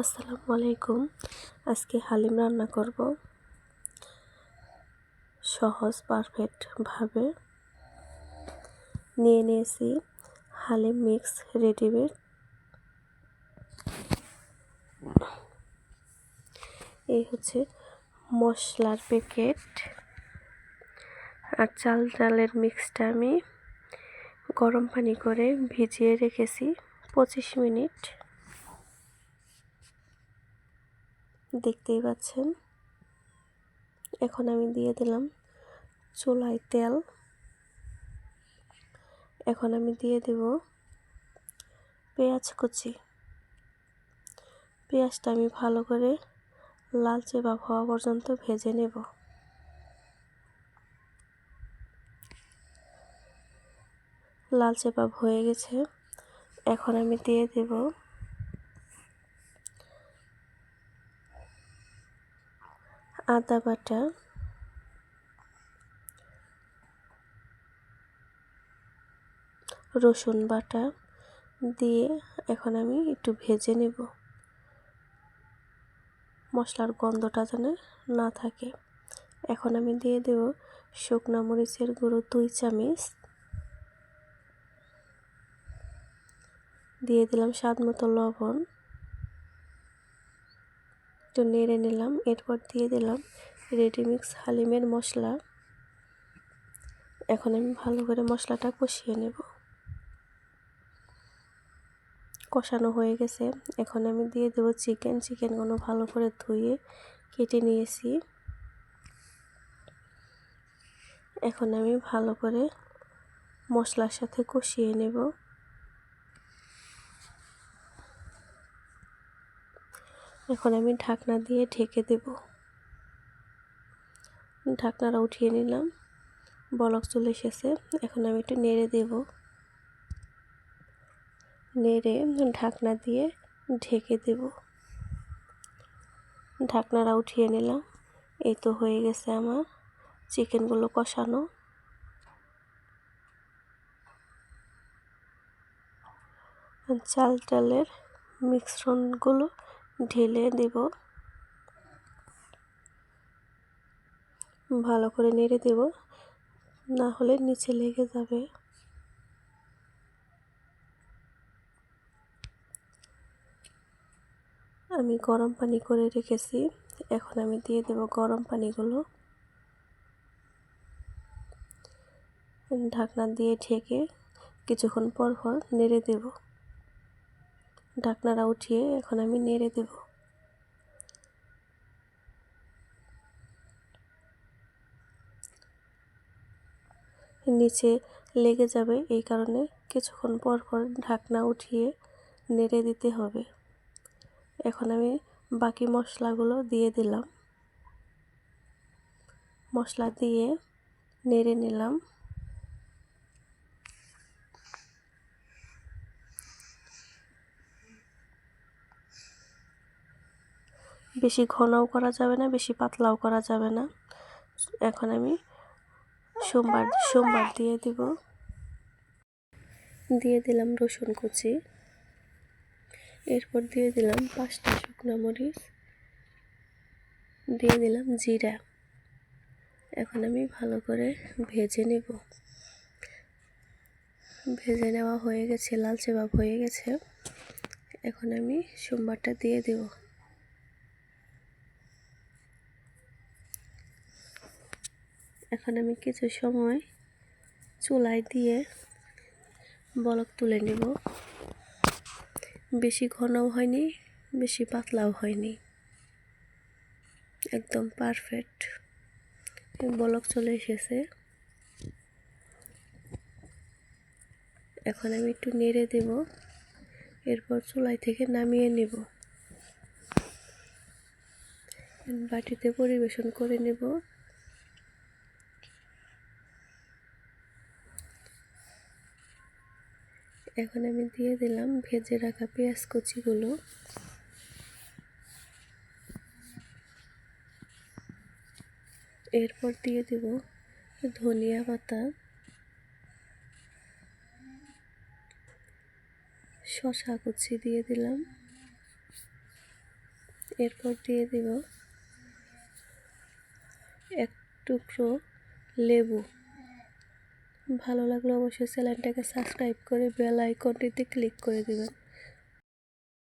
আসসালামু আলাইকুম। আজকে হালিম রান্না করব। সহজ পারফেক্টভাবে নিয়ে নিয়েছি হালিম মিক্স রেডিমেড এই হচ্ছে মশলার প্যাকেট আর চাল ডালের মিক্সটা আমি গরম পানি করে ভিজিয়ে রেখেছি পঁচিশ মিনিট। দেখতেই পাচ্ছেন। এখন আমি দিয়ে দিলাম চুলায় তেল। এখন আমি দিয়ে দেব পেঁয়াজ কুচি। পেঁয়াজটা আমি ভালো করে লালচে বা হওয়া পর্যন্ত ভেজে নেব। লালচে ভাব হয়ে গেছে। এখন আমি দিয়ে দেব আদা বাটা, রসুন বাটা দিয়ে এখন আমি একটু ভেজে নেব। মশলার গন্ধটা যেন না থাকে। এখন আমি দিয়ে দেব শুকনো মরিচের গুঁড়ো দুই চামচ। দিয়ে দিলাম স্বাদ মতো লবণ। একটু নেড়ে নিলাম, এরপর দিয়ে দিলাম রেডিমিক্স হালিমের মশলা। এখন আমি ভালো করে মশলাটা কষিয়ে নেব। কষানো হয়ে গেছে। এখন আমি দিয়ে দেবো চিকেন। চিকেনগুলো ভালো করে ধুয়ে কেটে নিয়েছি। এখন আমি ভালো করে মশলার সাথে কষিয়ে নেব। এখন আমি ঢাকনা দিয়ে ঢেকে দেব। ঢাকনাটা উঠিয়ে নিলাম। বলক চলে এসেছে। এখন আমি একটু নেড়ে দেব। নেড়ে ঢাকনা দিয়ে ঢেকে দেব। ঢাকনাটা উঠিয়ে নিলাম। এই তো হয়ে গেছে আমার চিকেনগুলো কষানো। চাল চালের মিশ্রণগুলো ঢেলে দেব। ভালো করে নেড়ে দেব। না হলে নিচে লেগে যাবে। আমি গরম পানি করে রেখেছি। এখন আমি দিয়ে দেব গরম পানিগুলো। ঢাকনা দিয়ে ঢেকে কিছুক্ষণ পর পর নেড়ে দেব। ঢাকনাটা উঠিয়ে এখন আমি নেড়ে দেব। নিচে লেগে যাবে এই কারণে কিছুক্ষণ পর পর ঢাকনা উঠিয়ে নেড়ে দিতে হবে। এখন আমি বাকি মশলাগুলো দিয়ে দিলাম। মশলা দিয়ে নেড়ে নিলাম। বেশি ঘনও করা যাবে না, বেশি পাতলাও করা যাবে না। এখন আমি সোমবার সোমবার দিয়ে দিব। দিয়ে দিলাম রসুন কুচি। এরপর দিয়ে দিলাম পাঁচটা শুকনো মরিচ। দিয়ে দিলাম জিরা। এখন আমি ভালো করে ভেজে নেব। ভেজে নেওয়া হয়ে গেছে, লালচে ভাব হয়ে গেছে। এখন আমি সোমবারটা দিয়ে দেব। এখন আমি কিছু সময় চুলায় দিয়ে বলক তুলে নেব। বেশি ঘনও হয়নি, বেশি পাতলাও হয়নি। একদম পারফেক্ট বলক চলে এসেছে। এখন আমি একটু নেড়ে দেব, এরপর চুলাই থেকে নামিয়ে নেব। বাটিতে পরিবেশন করে নেব। এখন আমি দিয়ে দিলাম ভেজে রাখা পেঁয়াজ কুচিগুলো। এরপর দিয়ে দেব ধনিয়া পাতা। শশা কুচি দিয়ে দিলাম। এরপর দিয়ে দিব এক টুকরো লেবু। ভালো লাগলে অবশ্যই চ্যানেলটাকে সাবস্ক্রাইব করে বেল আইকনটিতে ক্লিক করে দেবেন।